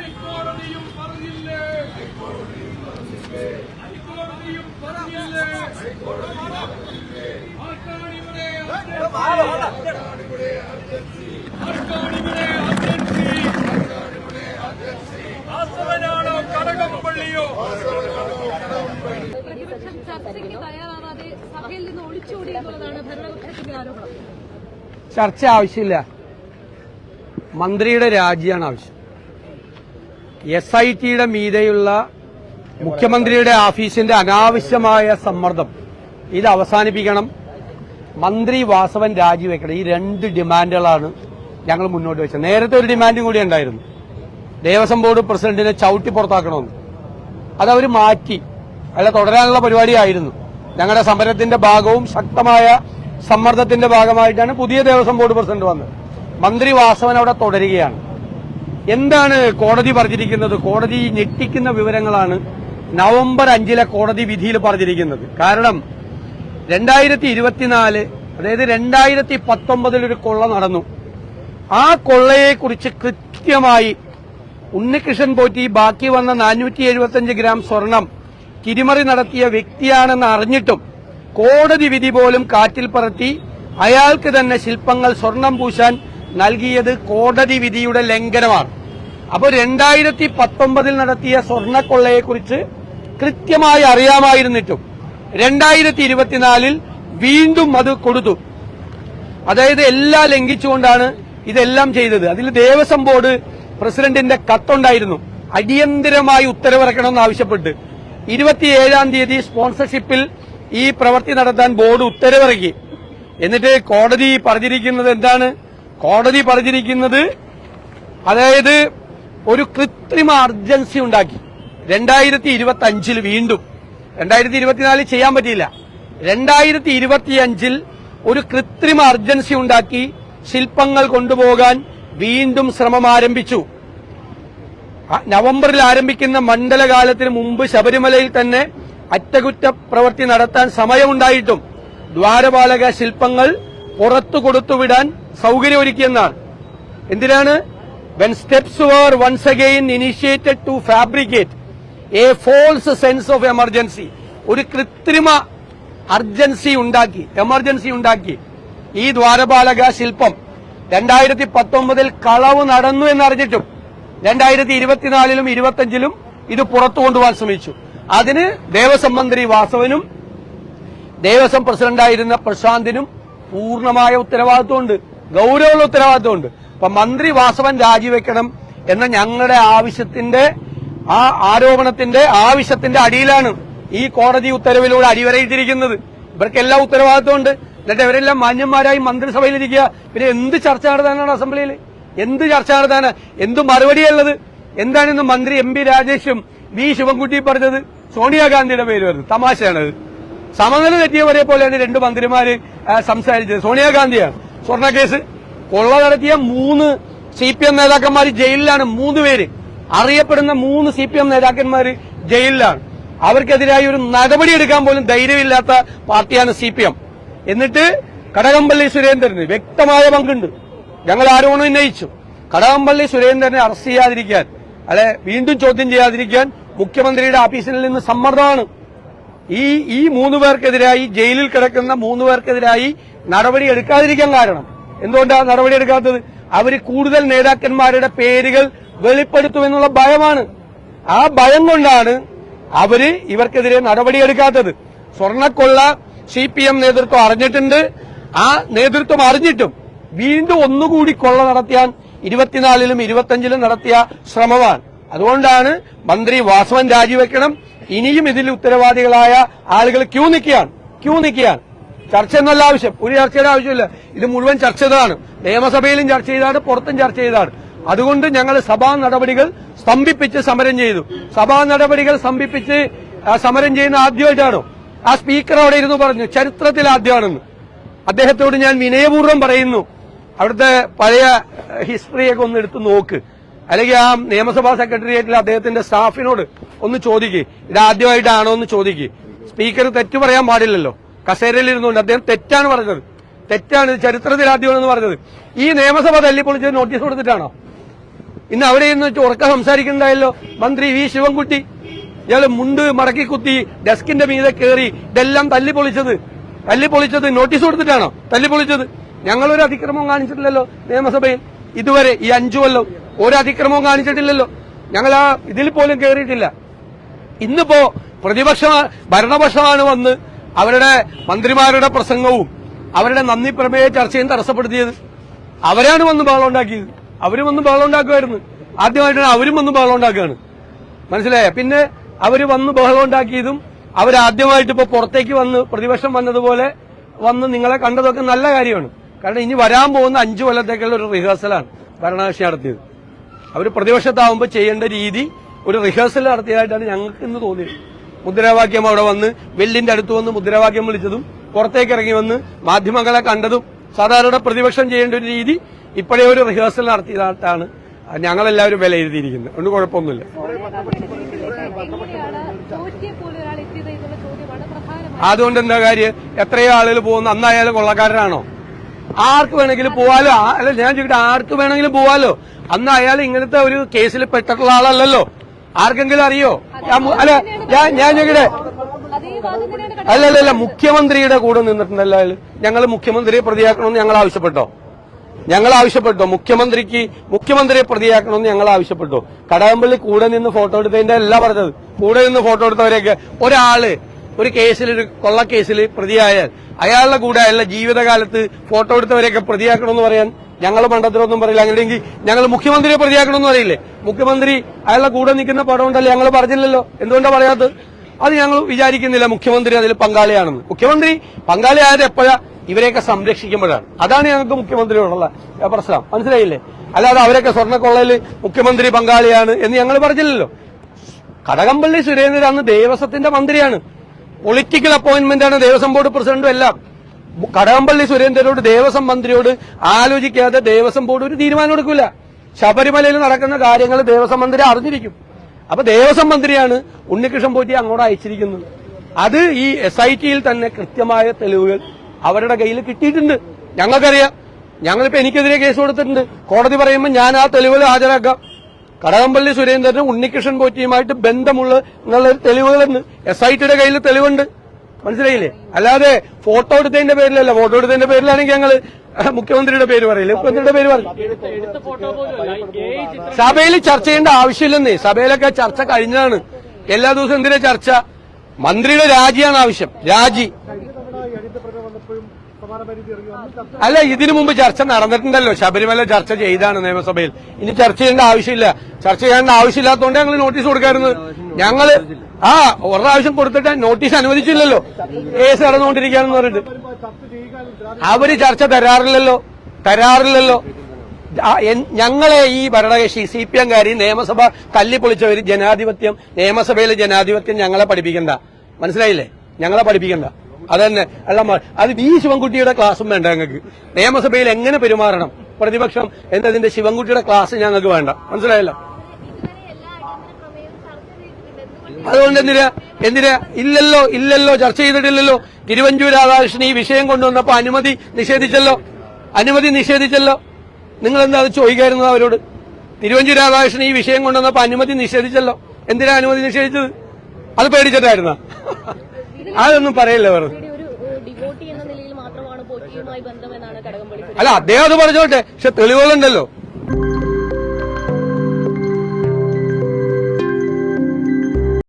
ஐகோடதியும் பரவில்லை ஐகோடதியும் பரவில்லை ஆர்காணி விடை ஆர்காணி விடை ചർച്ച ആവശ്യമില്ല. മന്ത്രിയുടെ രാജിയാണ് ആവശ്യം. എസ് ഐ ടിയുടെ മീതെയുള്ള മുഖ്യമന്ത്രിയുടെ ഓഫീസിന്റെ അനാവശ്യമായ സമ്മർദ്ദം. ഇത് അവസാനിപ്പിക്കണം. മന്ത്രി വാസവൻ രാജിവെക്കണം. ഈ രണ്ട് ഡിമാൻഡുകളാണ് ഞങ്ങൾ മുന്നോട്ട് വെച്ചത്. നേരത്തെ ഒരു ഡിമാൻഡും കൂടി ഉണ്ടായിരുന്നു. ദേവസ്വം ബോർഡ് പ്രസിഡന്റിനെ ചവിട്ടി പുറത്താക്കണമെന്ന്. അതവർ മാറ്റി. അല്ല തുടരാനുള്ള പരിപാടിയായിരുന്നു. ഞങ്ങളുടെ സമരത്തിന്റെ ഭാഗവും ശക്തമായ സമ്മർദ്ദത്തിന്റെ ഭാഗമായിട്ടാണ് പുതിയ ദേവസ്വം ബോർഡ് പ്രസിഡന്റ് വന്നത്. മന്ത്രി വാസവൻ അവിടെ തുടരുകയാണ്. എന്താണ് കോടതി പറഞ്ഞിരിക്കുന്നത്? കോടതി ഞെട്ടിക്കുന്ന വിവരങ്ങളാണ് നവംബർ അഞ്ചിലെ കോടതി വിധിയിൽ പറഞ്ഞിരിക്കുന്നത്. കാരണം രണ്ടായിരത്തി ഇരുപത്തിനാല് അതായത് രണ്ടായിരത്തി പത്തൊമ്പതിൽ ഒരു കൊള്ള നടന്നു. ആ കൊള്ളയെക്കുറിച്ച് കൃത്യമായി ഉണ്ണികൃഷ്ണൻ പോറ്റി ബാക്കി വന്ന നാനൂറ്റി ഗ്രാം സ്വർണം തിരിമറി നടത്തിയ വ്യക്തിയാണെന്ന് അറിഞ്ഞിട്ടും കോടതി വിധി പോലും കാറ്റിൽ പറത്തി അയാൾക്ക് തന്നെ ശില്പങ്ങൾ സ്വർണം പൂശാൻ നൽകിയത് കോടതി വിധിയുടെ ലംഘനമാണ്. അപ്പോൾ രണ്ടായിരത്തി പത്തൊമ്പതിൽ നടത്തിയ സ്വർണക്കൊള്ളയെക്കുറിച്ച് കൃത്യമായി അറിയാമായിരുന്നിട്ടും രണ്ടായിരത്തി ഇരുപത്തിനാലിൽ വീണ്ടും അത് കൊടുത്തു. അതായത് എല്ലാം ലംഘിച്ചുകൊണ്ടാണ് ഇതെല്ലാം ചെയ്തത്. അതിൽ ദേവസ്വം ബോർഡ് പ്രസിഡന്റിന്റെ കത്തുണ്ടായിരുന്നു അടിയന്തിരമായി ഉത്തരവിറക്കണമെന്ന് ആവശ്യപ്പെട്ട്. ഇരുപത്തിയേഴാം തീയതി സ്പോൺസർഷിപ്പിൽ ഈ പ്രവൃത്തി നടത്താൻ ബോർഡ് ഉത്തരവിറക്കി. എന്നിട്ട് കോടതി പറഞ്ഞിരിക്കുന്നത് എന്താണ്? കോടതി പറഞ്ഞിരിക്കുന്നത് അതായത് ഒരു കൃത്രിമ അർജൻസി ഉണ്ടാക്കി. രണ്ടായിരത്തി ഇരുപത്തി അഞ്ചിൽ വീണ്ടും. രണ്ടായിരത്തി ഇരുപത്തിനാലിൽ ചെയ്യാൻ പറ്റിയില്ല. രണ്ടായിരത്തി ഇരുപത്തിയഞ്ചിൽ ഒരു കൃത്രിമ അർജൻസി ഉണ്ടാക്കി ശില്പങ്ങൾ കൊണ്ടുപോകാൻ വീണ്ടും ശ്രമം ആരംഭിച്ചു. നവംബറിൽ ആരംഭിക്കുന്ന മണ്ഡലകാലത്തിന് മുമ്പ് ശബരിമലയിൽ തന്നെ അറ്റകുറ്റ പ്രവൃത്തി നടത്താൻ സമയമുണ്ടായിട്ടും ദ്വാരപാലക ശില്പങ്ങൾ പുറത്തു കൊടുത്തുവിടാൻ സൗകര്യമൊരുക്കിയെന്നാണ്. എന്തിനാണ്? When steps were once again initiated to fabricate a false sense of emergency ഒരു കൃത്രിമ അർജൻസി ഉണ്ടാക്കി എമർജൻസി ഉണ്ടാക്കി ഈ ദ്വാരപാലക ശില്പം രണ്ടായിരത്തി പത്തൊമ്പതിൽ കളവ് നടന്നു എന്നറിഞ്ഞിട്ടും രണ്ടായിരത്തി ഇരുപത്തിനാലിലും ഇരുപത്തിയഞ്ചിലും ഇത് പുറത്തു കൊണ്ടുപോകാൻ ശ്രമിച്ചു. അതിന് ദേവസ്വം മന്ത്രി വാസവനും ദേവസ്വം പ്രസിഡന്റായിരുന്ന പ്രശാന്തിനും പൂർണമായ ഉത്തരവാദിത്വമുണ്ട്. ഗൗരവമുള്ള ഉത്തരവാദിത്വമുണ്ട്. അപ്പൊ മന്ത്രി വാസവൻ രാജിവെക്കണം എന്ന ഞങ്ങളുടെ ആവശ്യത്തിന്റെ ആ ആരോപണത്തിന്റെ ആവശ്യത്തിന്റെ അടിയിലാണ് ഈ കോടതി ഉത്തരവിലൂടെ അടിവരയിട്ടിരിക്കുന്നത്. ഇവർക്ക് എല്ലാ ഉത്തരവാദിത്വമുണ്ട്. എന്നിട്ട് ഇവരെല്ലാം മാന്യന്മാരായി മന്ത്രിസഭയിലിരിക്കുക. പിന്നെ എന്ത് ചർച്ച നടത്താനാണ് അസംബ്ലിയിൽ എന്ത് ചർച്ച നടത്താന് എന്ത് മറുപടിയുള്ളത് എന്താണെന്ന് മന്ത്രി എം രാജേഷും വി ശിവൻകുട്ടി പറഞ്ഞത്? സോണിയാഗാന്ധിയുടെ പേര് വരുന്നത്. തമാശയാണത്. സമനില തെറ്റിയവരെ പോലെയാണ് രണ്ട് മന്ത്രിമാര് സംസാരിച്ചത്. സോണിയാഗാന്ധിയാണ്. സ്വർണക്കേസ്. കൊള്ള നടത്തിയ മൂന്ന് സി പി എം നേതാക്കന്മാർ ജയിലിലാണ്. മൂന്ന് പേര്. അറിയപ്പെടുന്ന മൂന്ന് സി പി എം നേതാക്കന്മാര് ജയിലിലാണ്. അവർക്കെതിരായി ഒരു നടപടി എടുക്കാൻ പോലും ധൈര്യമില്ലാത്ത പാർട്ടിയാണ് സി പി എം. എന്നിട്ട് കടകംപള്ളി സുരേന്ദ്രന് വ്യക്തമായ പങ്കുണ്ട്. ഞങ്ങൾ ആരോപണം ഉന്നയിച്ചു. കടകംപള്ളി സുരേന്ദ്രനെ അറസ്റ്റ് ചെയ്യാതിരിക്കാൻ അല്ലെ വീണ്ടും ചോദ്യം ചെയ്യാതിരിക്കാൻ മുഖ്യമന്ത്രിയുടെ ഓഫീസിൽ നിന്ന് സമ്മർദ്ദമാണ്. ഈ ഈ മൂന്ന് പേർക്കെതിരായി ജയിലിൽ കിടക്കുന്ന മൂന്ന് പേർക്കെതിരായി നടപടി എടുക്കാതിരിക്കാൻ കാരണം. എന്തുകൊണ്ടാണ് നടപടി എടുക്കാത്തത്? അവർ കൂടുതൽ നേതാക്കന്മാരുടെ പേരുകൾ വെളിപ്പെടുത്തുമെന്നുള്ള ഭയമാണ്. ആ ഭയം കൊണ്ടാണ് അവർ ഇവർക്കെതിരെ നടപടിയെടുക്കാത്തത് സ്വർണക്കൊള്ള സി പി എം നേതൃത്വം അറിഞ്ഞിട്ടുണ്ട്. ആ നേതൃത്വം അറിഞ്ഞിട്ടും വീണ്ടും ഒന്നുകൂടി കൊള്ള നടത്തിയാൻ ഇരുപത്തിനാലിലും ഇരുപത്തിയഞ്ചിലും നടത്തിയ ശ്രമമാണ് അതുകൊണ്ടാണ് മന്ത്രി വാസവൻ രാജിവെക്കണം. ഇനിയും ഇതിൽ ഉത്തരവാദികളായ ആളുകൾ ക്യൂ നിൽക്കുകയാണ്. ക്യൂ നിൽക്കുകയാണ്. ചർച്ച എന്നല്ല ആവശ്യം. ഒരു ചർച്ചയുടെ ആവശ്യമില്ല. ഇത് മുഴുവൻ ചർച്ച ചെയ്തതാണ് നിയമസഭയിലും ചർച്ച ചെയ്താണ് പുറത്തും ചർച്ച ചെയ്താണ്. അതുകൊണ്ട് ഞങ്ങൾ സഭാ നടപടികൾ സ്തംഭിപ്പിച്ച് സമരം ചെയ്തു. സഭാ നടപടികൾ സ്തംഭിപ്പിച്ച് സമരം ചെയ്യുന്ന ആദ്യമായിട്ടാണോ? ആ സ്പീക്കർ അവിടെ ഇരുന്ന് പറഞ്ഞു ചരിത്രത്തിൽ ആദ്യമാണെന്ന്. അദ്ദേഹത്തോട് ഞാൻ വിനയപൂർവം പറയുന്നു. അവിടുത്തെ പഴയ ഹിസ്റ്ററിയൊക്കെ ഒന്ന് എടുത്ത് നോക്ക്. അല്ലെങ്കിൽ ആ നിയമസഭാ സെക്രട്ടേറിയറ്റിൽ അദ്ദേഹത്തിന്റെ സ്റ്റാഫിനോട് ഒന്ന് ചോദിക്ക്. ഇത് ആദ്യമായിട്ടാണോ എന്ന് ചോദിക്ക്. സ്പീക്കർ തെറ്റു പറയാൻ പാടില്ലല്ലോ. കസേരയിൽ ഇരുന്നുകൊണ്ട് അദ്ദേഹം തെറ്റാണ് പറഞ്ഞത്. തെറ്റാണ് ചരിത്രത്തിൽ ആദ്യമാണെന്ന് പറഞ്ഞത്. ഈ നിയമസഭ തല്ലിപ്പൊളിച്ച് നോട്ടീസ് കൊടുത്തിട്ടാണോ? ഇന്ന് അവിടെ ഇന്ന് ഉറക്കം സംസാരിക്കുന്നുണ്ടായല്ലോ. മന്ത്രി വി ശിവൻകുട്ടി. ഇയാൾ മുണ്ട് മടക്കി കുത്തി ഡെസ്കിന്റെ മീതെ കയറി ഇതെല്ലാം തല്ലിപ്പൊളിച്ചത്. തല്ലിപ്പൊളിച്ചത് നോട്ടീസ് കൊടുത്തിട്ടാണോ? തല്ലിപ്പൊളിച്ചത്. ഞങ്ങളൊരു അതിക്രമവും കാണിച്ചിട്ടില്ലല്ലോ നിയമസഭയിൽ. ഇതുവരെ ഈ അഞ്ചു കൊല്ലം ഒരു അതിക്രമവും കാണിച്ചിട്ടില്ലല്ലോ. ഞങ്ങൾ ആ ഇതിൽ പോലും കയറിയിട്ടില്ല ഇന്നിപ്പോ പ്രതിപക്ഷ ഭരണപക്ഷമാണ് വന്ന് അവരുടെ മന്ത്രിമാരുടെ പ്രസംഗവും അവരുടെ നന്ദി പ്രമേയ ചർച്ചയും തടസ്സപ്പെടുത്തിയത്. അവരാണ് വന്ന് ബഹളം ഉണ്ടാക്കിയത്. അവരും വന്ന് ബഹളം ഉണ്ടാക്കുമായിരുന്നു. ആദ്യമായിട്ടാണ് അവരും വന്ന് ബഹളം ഉണ്ടാക്കുകയാണ്. മനസ്സിലായ? പിന്നെ അവർ വന്ന് ബഹളം ഉണ്ടാക്കിയതും അവരാദ്യമായിട്ട് ഇപ്പോൾ പുറത്തേക്ക് വന്ന് പ്രതിപക്ഷം വന്നതുപോലെ വന്ന് നിങ്ങളെ കണ്ടതൊക്കെ നല്ല കാര്യമാണ്. കാരണം ഇനി വരാൻ പോകുന്ന അഞ്ചു കൊല്ലത്തേക്കുള്ള ഒരു റിഹേഴ്സലാണ് ഭരണകക്ഷി നടത്തിയത്. അവർ പ്രതിപക്ഷത്താവുമ്പോൾ ചെയ്യേണ്ട രീതി ഒരു റിഹേഴ്സൽ നടത്തിയതായിട്ടാണ് ഞങ്ങൾക്ക് ഇന്ന് തോന്നിയത്. മുദ്രാവാക്യം അവിടെ വന്ന് വെല്ലിന്റെ അടുത്ത് വന്ന് മുദ്രാവാക്യം വിളിച്ചതും പുറത്തേക്ക് ഇറങ്ങി വന്ന് മാധ്യമങ്ങളെ കണ്ടതും സാധാരണ പ്രതിപക്ഷം ചെയ്യേണ്ട ഒരു രീതി ഇപ്പോഴേ ഒരു റിഹേഴ്സൽ നടത്തിയതായിട്ടാണ് ഞങ്ങളെല്ലാവരും വിലയിരുത്തിയിരിക്കുന്നത്. അതുകൊണ്ട് കുഴപ്പമൊന്നുമില്ല. അതുകൊണ്ട് എന്താ കാര്യം? എത്രയോ ആളുകൾ പോകുന്നു അന്നായാലും കൊള്ളക്കാരനാണോ? ആർക്ക് വേണമെങ്കിലും പോവാലോ? അല്ല ഞാൻ ചോദിക്കട്ടെ ആർക്ക് വേണമെങ്കിലും പോവാലോ? അന്ന് അയാൾ ഇങ്ങനത്തെ ഒരു കേസിൽ പെട്ടിട്ടുള്ള ആളല്ലല്ലോ. ആർക്കെങ്കിലും അറിയോ? അല്ല ഞാൻ ഞാൻ ചോദിക്കട്ടെ. അല്ല അല്ല മുഖ്യമന്ത്രിയുടെ കൂടെ നിന്നിട്ടുണ്ടല്ലോ അയാൾ. ഞങ്ങൾ മുഖ്യമന്ത്രിയെ പ്രതിയാക്കണമെന്ന് ഞങ്ങൾ ആവശ്യപ്പെട്ടോ? ഞങ്ങൾ ആവശ്യപ്പെട്ടു? മുഖ്യമന്ത്രിക്ക് മുഖ്യമന്ത്രിയെ പ്രതിയാക്കണമെന്ന് ഞങ്ങൾ ആവശ്യപ്പെട്ടു? കടകംപള്ളി കൂടെ നിന്ന് ഫോട്ടോ എടുത്തതിന്റെ അല്ല പറഞ്ഞത്. കൂടെ നിന്ന് ഫോട്ടോ എടുത്തവരെയൊക്കെ ഒരാൾ ഒരു കേസിൽ ഒരു കൊള്ളക്കേസിൽ പ്രതിയായാൽ അയാളുടെ കൂടെ അയാളുടെ ജീവിതകാലത്ത് ഫോട്ടോ എടുത്തവരെയൊക്കെ പ്രതിയാക്കണമെന്ന് പറയാൻ ഞങ്ങൾ മണ്ഡലത്തിലൊന്നും പറയില്ല. അങ്ങനെയെങ്കിൽ ഞങ്ങൾ മുഖ്യമന്ത്രിയെ പ്രതിയാക്കണമെന്ന് പറയില്ലേ? മുഖ്യമന്ത്രി അയാളുടെ കൂടെ നിൽക്കുന്ന പടം ഉണ്ടല്ലോ ഞങ്ങൾ പറഞ്ഞില്ലല്ലോ. എന്തുകൊണ്ടാണ് പറയാത്തത്? അത് ഞങ്ങൾ വിചാരിക്കുന്നില്ല മുഖ്യമന്ത്രി അതിൽ പങ്കാളിയാണെന്ന്. മുഖ്യമന്ത്രി പങ്കാളിയായത് എപ്പോഴാ? ഇവരെയൊക്കെ സംരക്ഷിക്കുമ്പോഴാണ്. അതാണ് ഞങ്ങൾക്ക് മുഖ്യമന്ത്രിയോടുള്ള പ്രശ്നം. മനസ്സിലായില്ലേ? അല്ലാതെ അവരൊക്കെ സ്വർണക്കൊള്ളയിൽ മുഖ്യമന്ത്രി പങ്കാളിയാണ് എന്ന് ഞങ്ങൾ പറഞ്ഞില്ലല്ലോ. കടകംപള്ളി സുരേന്ദ്രൻ അന്ന് ദേവസ്വത്തിന്റെ മന്ത്രിയാണ്. പൊളിറ്റിക്കൽ അപ്പോയിന്റ്മെന്റ് ആണ് ദേവസ്വം ബോർഡ് പ്രസിഡന്റും എല്ലാം. കടകംപള്ളി സുരേന്ദ്രനോട് ദേവസ്വം മന്ത്രിയോട് ആലോചിക്കാതെ ദേവസ്വം ബോർഡ് ഒരു തീരുമാനം എടുക്കില്ല ശബരിമലയിൽ നടക്കുന്ന കാര്യങ്ങൾ ദേവസ്വം മന്ത്രി അറിഞ്ഞിരിക്കും. അപ്പൊ ദേവസ്വം മന്ത്രിയാണ് ഉണ്ണികൃഷ്ണൻ പോറ്റി അങ്ങോട്ട് അയച്ചിരിക്കുന്നത്. അത് ഈ എസ് ഐ ടിയിൽ തന്നെ കൃത്യമായ തെളിവുകൾ അവരുടെ കയ്യിൽ കിട്ടിയിട്ടുണ്ട്. ഞങ്ങൾക്കറിയാം. ഞങ്ങളിപ്പോ എനിക്കെതിരെ കേസ് കൊടുത്തിട്ടുണ്ട്. കോടതി പറയുമ്പോൾ ഞാൻ ആ തെളിവുകൾ ഹാജരാക്കാം. കടകംപള്ളി സുരേന്ദ്രനും ഉണ്ണികൃഷ്ണൻ പോറ്റിയുമായിട്ട് ബന്ധമുള്ള എന്നുള്ള തെളിവുകളെന്ന് എസ് ഐ ടിയുടെ കയ്യിൽ തെളിവുണ്ട്. മനസ്സിലായില്ലേ? അല്ലാതെ ഫോട്ടോ എടുത്തതിന്റെ പേരിലല്ല. ഫോട്ടോ എടുത്തതിന്റെ പേരിലാണെങ്കിൽ ഞങ്ങൾ മുഖ്യമന്ത്രിയുടെ പേര് പറയില്ല? മുഖ്യമന്ത്രിയുടെ പേര് പറയും സഭയിൽ ചർച്ച ചെയ്യേണ്ട ആവശ്യമില്ലെന്നേ. സഭയിലൊക്കെ ചർച്ച കഴിഞ്ഞതാണ്. എല്ലാ ദിവസവും എന്തിനാ ചർച്ച? മന്ത്രിയുടെ രാജിയാണ് ആവശ്യം. രാജി. അല്ല ഇതിനു മുമ്പ് ചർച്ച നടന്നിട്ടുണ്ടല്ലോ. ശബരിമല ചർച്ച ചെയ്താണ് നിയമസഭയിൽ. ഇനി ചർച്ച ചെയ്യേണ്ട ആവശ്യമില്ല. ചർച്ച ചെയ്യേണ്ട ആവശ്യമില്ലാത്തതുകൊണ്ട് ഞങ്ങൾ നോട്ടീസ് കൊടുക്കായിരുന്നു. ഞങ്ങൾ ആ ഒരു പ്രാവശ്യം കൊടുത്തിട്ട് നോട്ടീസ് അനുവദിച്ചില്ലല്ലോ. കേസ് നടന്നുകൊണ്ടിരിക്കുകയാണെന്ന് പറഞ്ഞിട്ട്. അവർ ചർച്ച തരാറില്ലല്ലോ. തരാറില്ലല്ലോ. ഞങ്ങളെ ഈ ഭരണകക്ഷി സി പി എംകാരി നിയമസഭ തല്ലിപ്പൊളിച്ചവര് ജനാധിപത്യം നിയമസഭയിലെ ജനാധിപത്യം ഞങ്ങളെ പഠിപ്പിക്കണ്ട. മനസ്സിലായില്ലേ? ഞങ്ങളെ പഠിപ്പിക്കണ്ട. അതന്നെ. അല്ല അത് വി ശിവൻകുട്ടിയുടെ ക്ലാസ്സും വേണ്ട ഞങ്ങൾക്ക്. നിയമസഭയിൽ എങ്ങനെ പെരുമാറണം? പ്രതിപക്ഷം എന്നതിന്റെ ശിവൻകുട്ടിയുടെ ക്ലാസ് ഞങ്ങൾക്ക് വേണ്ട. മനസ്സിലായല്ലോ? അതുകൊണ്ട് എന്തിനാ? എന്തിനാ? ഇല്ലല്ലോ ഇല്ലല്ലോ ചർച്ച ചെയ്തിട്ടില്ലല്ലോ. തിരുവഞ്ചൂർ രാധാകൃഷ്ണൻ ഈ വിഷയം കൊണ്ടുവന്നപ്പോ അനുമതി നിഷേധിച്ചല്ലോ. അനുമതി നിഷേധിച്ചല്ലോ. നിങ്ങൾ എന്താ അത് ചോദിക്കായിരുന്നത് അവരോട്? തിരുവഞ്ചൂർ രാധാകൃഷ്ണൻ ഈ വിഷയം കൊണ്ടുവന്നപ്പോ അനുമതി നിഷേധിച്ചല്ലോ. എന്തിനാ അനുമതി നിഷേധിച്ചത്? അത് പേടിച്ചിട്ടായിരുന്ന? അതൊന്നും പറയില്ല വെറുതെ? കടകംപള്ളി അല്ല അദ്ദേഹം അത് പറഞ്ഞോട്ടെ. പക്ഷെ തെളിവുകളുണ്ടല്ലോ.